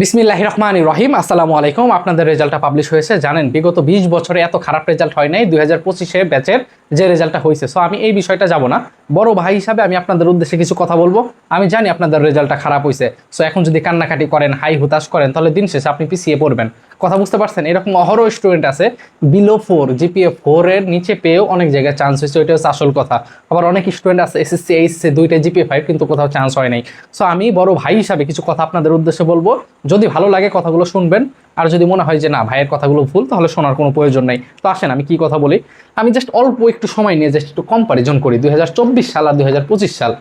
বিসমিল্লাহ রহমান রহিম আসসালামু আলাইকুম আপনাদের রেজাল্টটা পাবলিশ হয়েছে। জানেন, বিগত বিশ বছরে এত খারাপ রেজাল্ট হয় নাই। দুই হাজার পঁচিশে ব্যাচের যে রেজাল্টটা হয়েছে। সো আমি এই বিষয়টা যাব না। বড় ভাই হিসাবে আমি আপনাদের উদ্দেশ্যে কিছু কথা বলব। আমি জানি আপনাদের রেজাল্টটা খারাপ হয়েছে সো এখন যদি কান্নাকাটি করেন, হাই হুতাশ করেন, তাহলে দিন শেষে আপনি পিছিয়ে পড়বেন। কথা বুঝতে পারছেন? এরকম অহরহ স্টুডেন্ট আছে বিলো ফোর জিপিএ ফোরের নিচে পেয়েও অনেক জায়গায় চান্স হয়েছে ওইটা হচ্ছে আসল কথা। আবার অনেক স্টুডেন্ট আছে এসএসসি এইচসি দুইটা জিপিএ ফাইভ কিন্তু কোথাও চান্স হয় নাই। সো আমি বড় ভাই হিসাবে কিছু কথা আপনাদের উদ্দেশ্যে বলব। যদি ভালো লাগে কথাগুলো শুনবেন আর যদি মনে হয় যে না, ভাইয়ের কথাগুলো ভুল, তাহলে শোনার কোনো প্রয়োজন নেই। তো আসেন, আমি কি কথা বলি? আমি জাস্ট অল্প একটু সময় নিয়ে জাস্ট একটু কম্পারিজন করি। দুই হাজার চব্বিশ সাল আর দুই হাজার পঁচিশ সাল।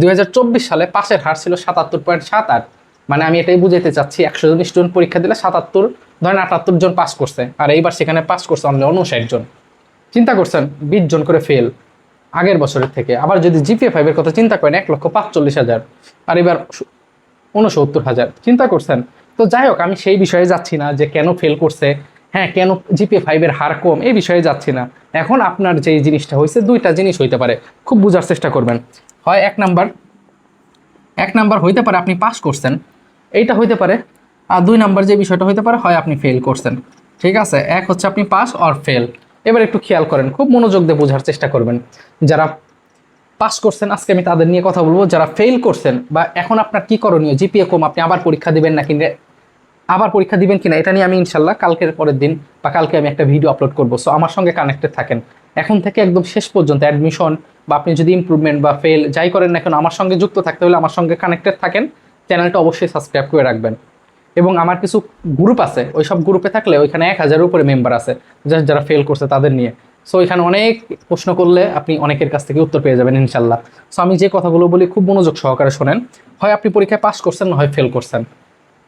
দুই হাজার চব্বিশ সালে পাশের হার ছিল সাতাত্তর পয়েন্ট সাত আট। মানে আমি এটাই বুঝাইতে চাচ্ছি, একশো জন স্টুডেন্ট পরীক্ষা দিলে সাতাত্তর, ধরেন আটাত্তর জন পাস করছে, আর এইবার সেখানে পাস করছে অনলি উনষাট জন। চিন্তা করছেন, বিশ জন করে ফেল আগের বছরের থেকে। আবার যদি জিপিএ ফাইভের কথা চিন্তা করেন, এক লক্ষ পাঁচচল্লিশ হাজার, আর এবার উনসত্তর হাজার। চিন্তা করছেন তো যাই হোক, আমি সেই বিষয়ে যাচ্ছি না যে কেন ফেল করছে। হ্যাঁ কেন জিপিএ ফাইভের হার কম, এই বিষয়ে যাচ্ছি না। এখন আপনার যে জিনিসটা হয়েছে, দুইটা জিনিস হইতে পারে। খুব বোঝার চেষ্টা করবেন। হয় এক নাম্বার এক নাম্বার হইতে পারে আপনি পাস করছেন। এইটা হইতে পারে, আর দুই নাম্বার যে বিষয়টা হইতে পারে, হয় আপনি ফেল করছেন। ঠিক আছে? এক হচ্ছে আপনি পাস অর ফেল এবার একটু খেয়াল করেন, খুব মনোযোগ দিয়ে বোঝার চেষ্টা করবেন। যারা পাস করছেন, আজকে আমি তাদের নিয়ে কথা বলব। যারা ফেল করছেন বা এখন আপনার কি করণীয় জিপিএ কম, আপনি আবার পরীক্ষা দিবেন না কিনে আবার পরীক্ষা দিবেন কিনা, এটা নিয়ে আমি ইনশাল্লাহ কালকের পরের দিন বা কালকে আমি একটা ভিডিও আপলোড করব। সো আমার সঙ্গে কানেক্টেড থাকেন। এখন থেকে একদম শেষ পর্যন্ত অ্যাডমিশন বা আপনি যদি ইমপ্রুভমেন্ট বা ফেল যাই করেন না কেন, আমার সঙ্গে যুক্ত থাকতে হলে আমার সঙ্গে কানেক্টেড থাকেন। চ্যানেলটা অবশ্যই সাবস্ক্রাইব করে রাখবেন। এবং আমার কিছু গ্রুপ আছে, ওই সব গ্রুপে থাকলে ওইখানে এক হাজারের উপরে মেম্বার আছে জাস্ট যারা ফেল করছে তাদের নিয়ে। সো এখানে অনেক প্রশ্ন করলে আপনি অনেকের কাছ থেকে উত্তর পেয়ে যাবেন ইনশাল্লাহ। সো আমি যে কথাগুলো বলি, খুব মনোযোগ সহকারে শোনেন। হয় আপনি পরীক্ষায় পাস করছেন না হয় ফেল করছেন।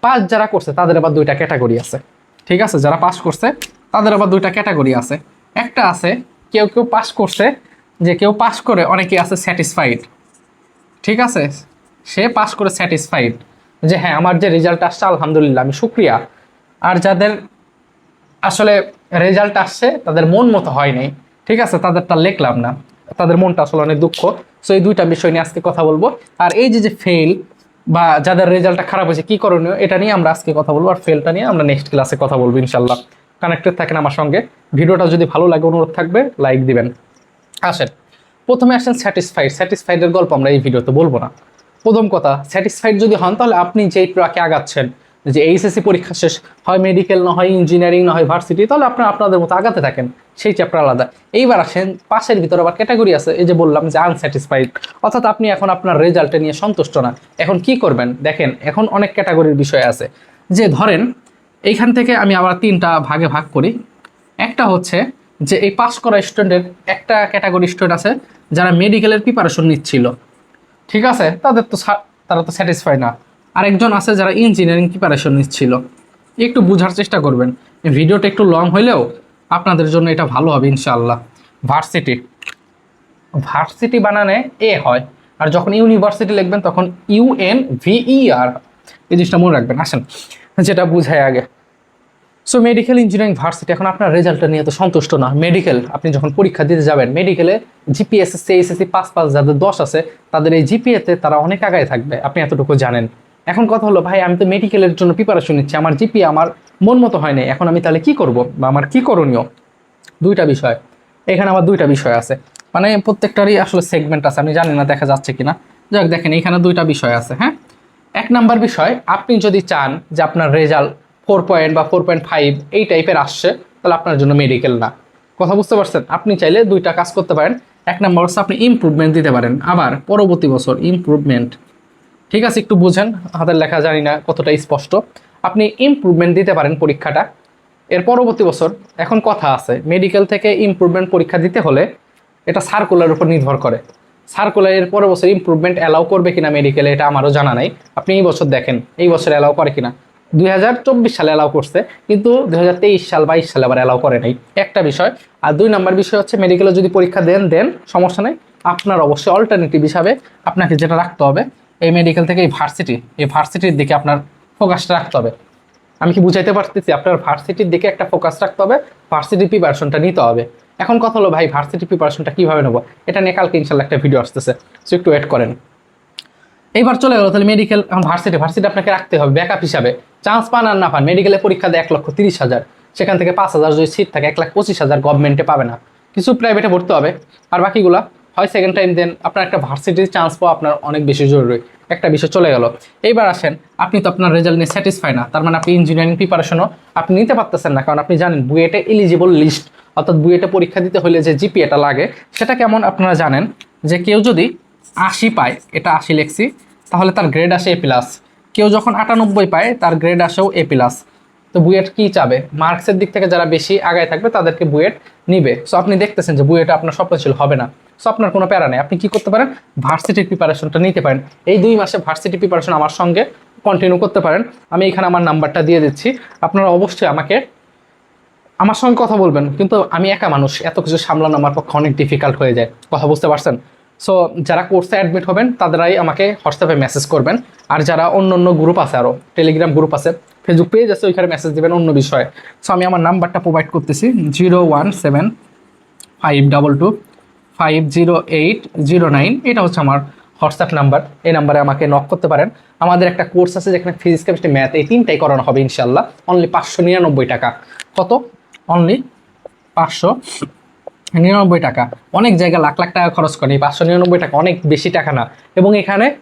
পাস যারা করছে, তাদের আবার দুইটা ক্যাটাগরি আছে। ঠিক আছে? যারা পাস করছে, তাদের আবার দুইটা ক্যাটাগরি আছে। একটা আছে, কেউ কেউ পাস করছে, যে কেউ পাস করে অনেকে আছে স্যাটিসফাইড ঠিক আছে? সে পাস করে স্যাটিসফাইড যে হ্যাঁ আমার যে রেজাল্ট আসছে, আলহামদুলিল্লাহ, আমি শুক্রিয়া। আর যাদের আসলে রেজাল্ট আসছে, তাদের মন মতো হয় নাই। ঠিক আছে? তাদেরটা লিখলাম না। তাদের মনটা আসলে অনেক দুঃখ। সো এই দুইটা বিষয় নিয়ে আজকে কথা বলব। আর এই যে যে ফেল বা যাদের রেজাল্টটা খারাপ হয়েছে, কি করণীয়? এটা নিয়ে আমরা আজকে কথা বলব আর ফেলটা নিয়ে আমরা নেক্সট ক্লাসে কথা বলব ইনশাল্লাহ। কানেক্টেড থাকেন আমার সঙ্গে। ভিডিওটা যদি ভালো লাগে, অনুরোধ থাকবে লাইক দিবেন। আসেন। প্রথমে আসেন স্যাটিসফাইড স্যাটিসফাইডের গল্প আমরা এই ভিডিওতে বলব না। প্রথম কথা স্যাটিসফাইড যদি হন, তাহলে আপনি যেই ট্রাকে আগাচ্ছেন যে এইচএসসি পরীক্ষা শেষ, হয় মেডিকেল না হয় ইঞ্জিনিয়ারিং না হয় ভার্সিটি তাহলে আপনার আপনাদের মতো আগাতে থাকেন। সেই চ্যাপ্টার আলাদা। এইবার আসেন, পাশের ভিতরে আবার ক্যাটাগরি আছে, এই যে বললাম যে আনস্যাটিসফাইড অর্থাৎ আপনি এখন আপনার রেজাল্টে নিয়ে সন্তুষ্ট না। এখন কি করবেন? দেখেন, এখন অনেক ক্যাটাগরির বিষয় আছে। যে ধরেন, এইখান থেকে আমি আবার তিনটা ভাগে ভাগ করি। একটা হচ্ছে যে এই পাস করা স্টুডেন্টের একটা ক্যাটাগরি স্টুডেন্ট আছে, যারা মেডিকেলের প্রিপারেশন নিচ্ছিল। ঠিক আছে? তাদের তো তারা তো স্যাটিসফাই না। আরেকজন আছে যারা ইঞ্জিনিয়ারিং প্রিপারেশন নিচ্ছিল একটু বোঝার চেষ্টা করবেন। ভিডিওটা একটু লং হইলেও আপনাদের জন্য এটা ভালো হবে ইনশাআল্লাহ। ভার্সিটি ভার্সিটি বানানে এ হয়। আর যখন ইউনিভার্সিটি লিখবেন, তখন ইউএন ভিই আর এই জিনিসটা মনে রাখবেন। আসেন, যেটা বুঝায় আগে। সো মেডিকেল ইঞ্জিনিয়ারিং ভার্সিটি এখন আপনার রেজাল্টটা নিয়ে তো সন্তুষ্ট না। মেডিকেল আপনি যখন পরীক্ষা দিতে যাবেন মেডিকেলে জিপিএসএসসি এসএসসি পাস পাস যাদের দশ আছে, তাদের এই জিপিএতে তারা অনেক আগায় থাকবে। আপনি এতটুকু জানেন। এখন কথা হলো, ভাই, আমি তো মেডিকেলের জন্য প্রিপারেশন নিচ্ছি। আমার জিপি আমার মন মতো হয় নাই। এখন আমি তাহলে কি করব? বা আমার কি করণীয়? দুইটা বিষয়। এখানে আমার দুইটা বিষয় আছে। মানে প্রত্যেকটারই আসলে সেগমেন্ট আছে। আমি জানি না, দেখা যাচ্ছে কিনা। যাক, দেখেন, এখানে দুইটা বিষয় আছে হ্যাঁ? এক নাম্বার বিষয়, আপনি যদি চান যে আপনার রেজাল্ট ফোর পয়েন্ট বা ফোর পয়েন্ট ফাইভ এই টাইপের আসছে, তাহলে আপনার জন্য মেডিকেল না। কথা বুঝতে পারছেন? আপনি চাইলে দুইটা কাজ করতে পারেন। এক নাম্বার হচ্ছে আপনি ইমপ্রুভমেন্ট দিতে পারেন। আবার পরবর্তী বছর ইমপ্রুভমেন্ট ঠিক আছে, একটু বুঝেন, হাতের লেখা জানি না কতটা স্পষ্ট। আপনি ইমপ্রুভমেন্ট দিতে পারেন পরীক্ষাটা। এর পরবর্তী বছর এখন কথা আছে মেডিকেল থেকে ইমপ্রুভমেন্ট পরীক্ষা দিতে হলে এটা সার্কুলার উপর নির্ভর করে। সার্কুলারের পরের বছর ইমপ্রুভমেন্ট অ্যালাউ করবে কিনা মেডিকেলে এটা আমারও জানা নাই। আপনি এই বছর দেখেন, এই বছর অ্যালাউ করে কিনা। দুই হাজার চব্বিশ সালে অ্যালাউ করছে, কিন্তু দুই সাল, বাইশ সালে আবার অ্যালাউ করে নাই। একটা বিষয়, আর দুই নম্বর বিষয় হচ্ছে মেডিকেলে যদি পরীক্ষা দেন দেন, সমস্যা নেই। আপনার অবশ্যই অল্টারনেটিভ হিসাবে আপনাকে যেটা রাখতে হবে এই মেডিকেল থেকে এই ভার্সিটি এই ভার্সিটির দিকে আপনার ফোকাসটা রাখতে হবে। আমি কি বুঝাইতে পারতেছি? আপনার ভার্সিটির দিকে একটা ফোকাস রাখতে হবে ভার্সিটি প্রিপারেশনটা নিতে হবে। এখন কথা হলো, ভাই ভার্সিটি প্রিপারেশনটা কীভাবে নেব? এটা নিয়ে কালকে ইনশাল্লাহ একটা ভিডিও আসতেছে। সো একটু ওয়েট করেন। এইবার চলে গেলো তাহলে মেডিকেল এখন ভার্সিটি ভার্সিটি আপনাকে রাখতে হবে ব্যাকআপ হিসাবে। চান্স পান আর না পান মেডিকেলে পরীক্ষা দেয় এক লক্ষ তিরিশ হাজার। সেখান থেকে পাঁচ হাজার যদি সিট থাকে, এক লাখ পঁচিশ হাজার গভর্নমেন্টে পাবে না। কিছু প্রাইভেটে ভর্তি হবে। আর বাকিগুলা হয় সেকেন্ড টাইম দেন আপনার একটা ভার্সিটির চান্স পাওয়া আপনার অনেক বেশি জরুরি। একটা বিষয় চলে গেল। এইবার আসেন, আপনি তো আপনার রেজাল্ট নিয়ে স্যাটিসফাই না। তার মানে আপনি ইঞ্জিনিয়ারিং প্রিপারেশনও আপনি নিতে পারতেছেন না। কারণ আপনি জানেন, বুয়েটে এলিজিবল লিস্ট অর্থাৎ বুয়েটে পরীক্ষা দিতে হলে যে জিপিএটা লাগে, সেটা কেমন আপনারা জানেন? যে কেউ যদি আশি পায়, এটা আশি লেখছি, তাহলে তার গ্রেড আসে এ প্লাস কেউ যখন আটানব্বই পায়, তার গ্রেড আসেও এ প্লাস তো বুয়েট কি চাবে? মার্কসের দিক থেকে যারা বেশি আগায় থাকবে, তাদেরকে বুয়েট নিবে। সো আপনি দেখতেছেন যে বুয়েট আপনার স্বপ্ন ছিল হবে না। সো আপনার কোনো প্যারা নেই। আপনি কি করতে পারেন? ভার্সিটির প্রিপারেশনটা নিতে পারেন। এই দুই মাসে ভার্সিটি প্রিপারেশন আমার সঙ্গে কন্টিনিউ করতে পারেন। আমি এখানে আমার নাম্বারটা দিয়ে দিচ্ছি। আপনারা অবশ্যই আমাকে আমার সঙ্গে কথা বলবেন। কিন্তু আমি একা মানুষ। এত কিছু সামলানো আমার পক্ষে অনেক ডিফিকাল্ট হয়ে যায়। কথা বুঝতে পারছেন? সো যারা কোর্সে অ্যাডমিট হবেন, তাদেরাই আমাকে হোয়াটসঅ্যাপে মেসেজ করবেন। আর যারা অন্য অন্য গ্রুপ আছে আরও টেলিগ্রাম গ্রুপ আছে ফেসবুক পেজ আছে, ওইখানে মেসেজ দেবেন অন্য বিষয়ে। সো আমি আমার নাম্বারটা প্রোভাইড করতেছি। Zero one seven five double two five zero eight zero nine এটা হচ্ছে আমার হোয়াটসঅ্যাপ নাম্বার এই নাম্বারে আমাকে নক করতে পারেন। আমাদের একটা কোর্স আছে যেখানে ফিজিক্স কেমিস্ট্রি ম্যাথ এই তিনটাই করানো হবে ইনশাল্লাহ অনলি পাঁচশো নিরানব্বই টাকা। কত? অনলি পাঁচশো নিরানব্বই টাকা। অনেক জায়গায় লাখ লাখ টাকা খরচ করে। এই পাঁচশো নিরানব্বই টাকা অনেক বেশি টাকা না। এবং এখানে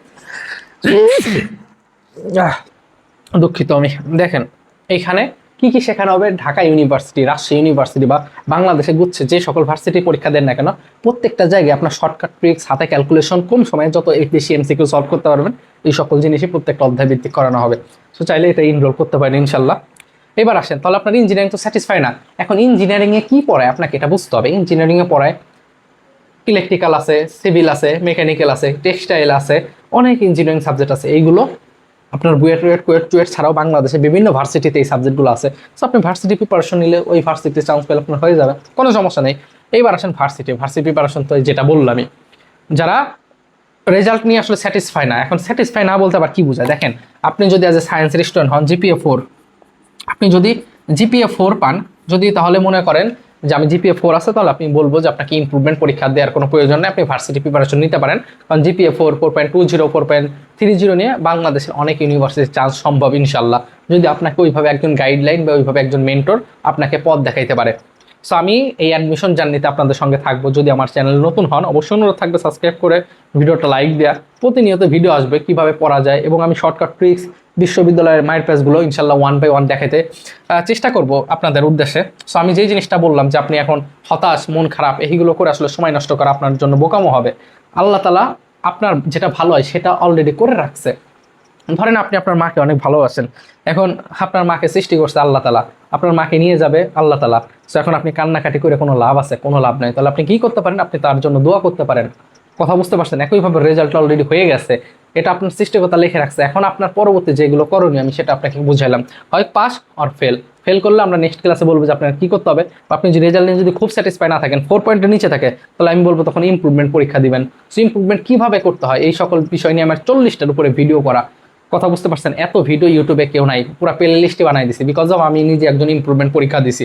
দুঃখিত আমি। দেখেন, এইখানে কি কি শেখানো হবে ঢাকা ইউনিভার্সিটি, রাজশাহী ইউনিভার্সিটি বা বাংলাদেশে গুচ্ছে যে সকল ভার্সিটি পরীক্ষা দেন না কেন, প্রত্যেকটা জায়গায় আপনার শর্টকাট ট্রিক্স হাতে ক্যালকুলেশন কম সময়ে যত বেশি এমসিকিউ সলভ করতে পারবেন, এই সকল জিনিসই প্রত্যেকটা অধ্যায় ভিত্তিক করানো হবে। সো চাইলে এটা ইনরোল করতে পারেন ইনশাল্লাহ এবার আসেন, তাহলে আপনার ইঞ্জিনিয়ারিং তো স্যাটিসফাই না। এখন ইঞ্জিনিয়ারিংয়ে কি পড়ায়? আপনাকে এটা বুঝতে হবে। ইঞ্জিনিয়ারিংয়ে পড়ায় ইলেকট্রিক্যাল আছে সিভিল আছে মেকানিক্যাল আছে টেক্সটাইল আছে, অনেক ইঞ্জিনিয়ারিং সাবজেক্ট আছে। এইগুলো আপনার বুয়েট রুয়েট কুয়েট টুয়েট ছাড়াও বাংলাদেশে বিভিন্ন ভার্সিটিতে এই সাবজেক্টগুলো আছে। সো আপনি ভার্সিটি প্রিপারেশন নিলে ওই ভার্সিটিতে চান্স পেলে আপনার হয়ে যাবে। কোনো সমস্যা নেই। এইবার আসেন ভার্সিটি। ভার্সিটি প্রিপারেশন তো যেটা বললামই। যারা রেজাল্ট নিয়ে আসলে স্যাটিসফাই না, এখন স্যাটিসফাই না বলতে আবার কি বোঝায়? দেখেন, আপনি যদি অ্যাজ এ সায়েন্সের স্টুডেন্ট হন জিপিএ ফোর আপনি যদি জিপিএ ফোর পান, যদি তাহলে মনে করেন যে আমি জিপিএ ফোর আছে, তাহলে আপনি বলব যে আপনাকে ইমপ্রুভমেন্ট পরীক্ষা দেওয়ার কোনো প্রয়োজন নেই। আপনি ভার্সিটি প্রিপারেশন নিতে পারেন। কারণ GPA four four point two zero four point three zero নিয়ে বাংলাদেশের অনেক ইউনিভার্সিটির চান্স সম্ভব ইনশাল্লাহ। যদি আপনাকে ওইভাবে একজন গাইডলাইন বা ওইভাবে একজন মেন্টর আপনাকে পথ দেখাইতে পারে। সো আমি এই অ্যাডমিশন জার্নিতে আপনাদের সঙ্গে থাকব। যদি আমার চ্যানেল নতুন হন, অবশ্যই অনুরোধ থাকবে সাবস্ক্রাইব করে, ভিডিওটা লাইক দেওয়া প্রতিনিয়ত ভিডিও আসবে, কীভাবে পড়া যায় এবং আমি শর্টকাট ট্রিক্স বিশ্ববিদ্যালয়ের মায়ের পেজগুলো ইনশাল্লাহ ওয়ান বাই ওয়ান দেখাতে চেষ্টা করব আপনাদের উদ্দেশ্যে। সো আমি যেই জিনিসটা বললাম যে আপনি এখন হতাশ, মন খারাপ এইগুলো করে আসলে সময় নষ্ট করা আপনার জন্য বোকামো হবে। আল্লাহ তালা আপনার যেটা ভালো হয় সেটা অলরেডি করে রাখছে। ধরেন আপনি আপনার মাকে অনেক ভালোবাসেন। এখন আপনার মাকে সৃষ্টি করছে আল্লাহ তালা। আপনার মাকে নিয়ে যাবে আল্লাহ তালা। তো এখন আপনি কান্নাকাটি করে কোনো লাভ আছে, কোনো লাভ নাই। তাহলে আপনি কি করতে পারেন? আপনি তার জন্য দোয়া করতে পারেন। কথা বুঝতে পারছেন, একইভাবে রেজাল্ট অলরেডি হয়ে গেছে। এটা আপনার সৃষ্টিকর্তা লিখে রাখছে। এখন আপনার পরবর্তী যেগুলো করণীয়, আমি সেটা আপনাকে বুঝাইলাম হয় পাস অর ফেল ফেল করলে আমরা নেক্সট ক্লাসে বলব যে আপনার কি করতে হবে? আপনি যদি রেজাল্ট নিয়ে যদি খুব স্যাটিসফাই না থাকেন ফোর পয়েন্টের নিচে থাকে, তাহলে আমি বলব তখন ইম্প্রুভমেন্ট পরীক্ষা দিবেন। সো ইমপ্রুভমেন্ট কীভাবে করতে হয়? এই সকল বিষয় নিয়ে আমার চল্লিশটার উপরে ভিডিও করা। কথা বুঝতে পারছেন? এত ভিডিও ইউটিউবে কেউ নাই। পুরো প্লে লিস্টে বানাই দিছি। বিকজ অফ আমি নিজে একজন ইমপ্রুভমেন্ট পরীক্ষা দিছি।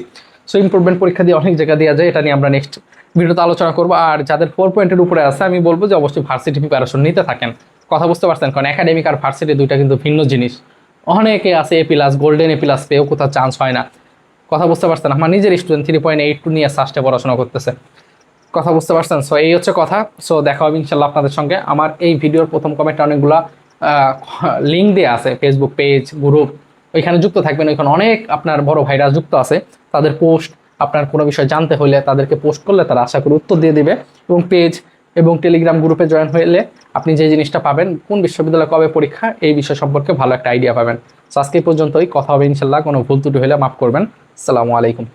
সো ইমপ্রুভমেন্ট পরীক্ষা দিয়ে অনেক জায়গা দেওয়া যায়। এটা নিয়ে আমরা নেক্সট ভিডিওতে আলোচনা করব, আর যাদের ফোর পয়েন্টের উপরে আছে, আমি বলব যে অবশ্যই ভার্সিটি প্রিপারেশন নিতে থাকেন। কথা বুঝতে পারছেন? কারণ একাডেমিক আর ভার্সিটি দুইটা কিন্তু ভিন্ন জিনিস। অনেকে আছে A plus golden A plus পেয়েও কোথাও চান্স হয় না। কথা বুঝতে পারছেন? আমার নিজের student three point eight two নিয়ে সাস্টে পড়াশোনা করতেছে। কথা বুঝতে পারছেন? সো এই হচ্ছে কথা। সো দেখা হবে ইনশাল্লাহ আপনাদের সঙ্গে। আমার এই ভিডিওর প্রথম কমেন্টে অনেকগুলা লিঙ্ক দেওয়া আছে। ফেসবুক পেজ গ্রুপ ওইখানে যুক্ত থাকবেন। ওইখানে অনেক আপনার বড় ভাইরা যুক্ত আছে। তাদের পোস্ট আপনার কোনো বিষয় জানতে হলে তাদেরকে পোস্ট করলে তারা আশা করি উত্তর দিয়ে দিবে এবং পেজ এবং টেলিগ্রাম গ্রুপে জয়েন হলে আপনি যে জিনিসটা পাবেন, কোন বিশ্ববিদ্যালয় কবে পরীক্ষা, এই বিষয় সম্পর্কে ভালো একটা আইডিয়া পাবেন। আজকে পর্যন্তই। কথা হবে ইনশাল্লাহ, কোনো ভুল ত্রুটি হলে মাফ করবেন। সালামু আলাইকুম।